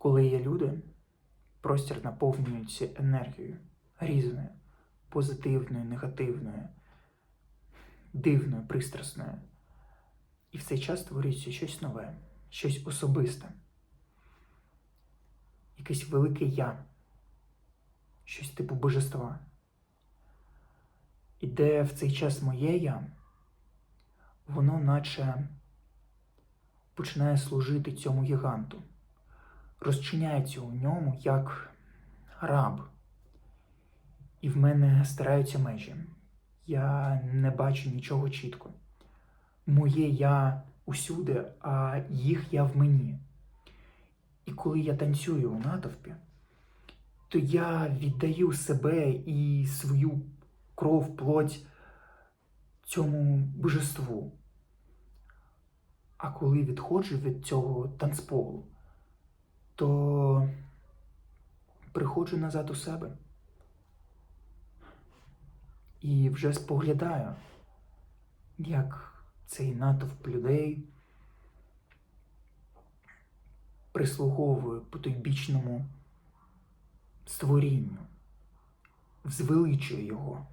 Коли є люди, простір наповнюється енергією різною, позитивною, негативною, дивною, пристрасною. І в цей час створюється щось нове, щось особисте, якесь велике я, щось типу божества. І де в цей час моє я, воно наче починає служити цьому гіганту, розчиняється у ньому як раб. І в мене стараються межі. Я не бачу нічого чітко. Моє я усюди, а їх я в мені. І коли я танцюю у натовпі, то я віддаю себе і свою кров, плоть цьому божеству. А коли відходжу від цього танцполу, то приходжу назад у себе і вже споглядаю, як цей натовп людей прислуговує потойбічному створінню, звеличує його.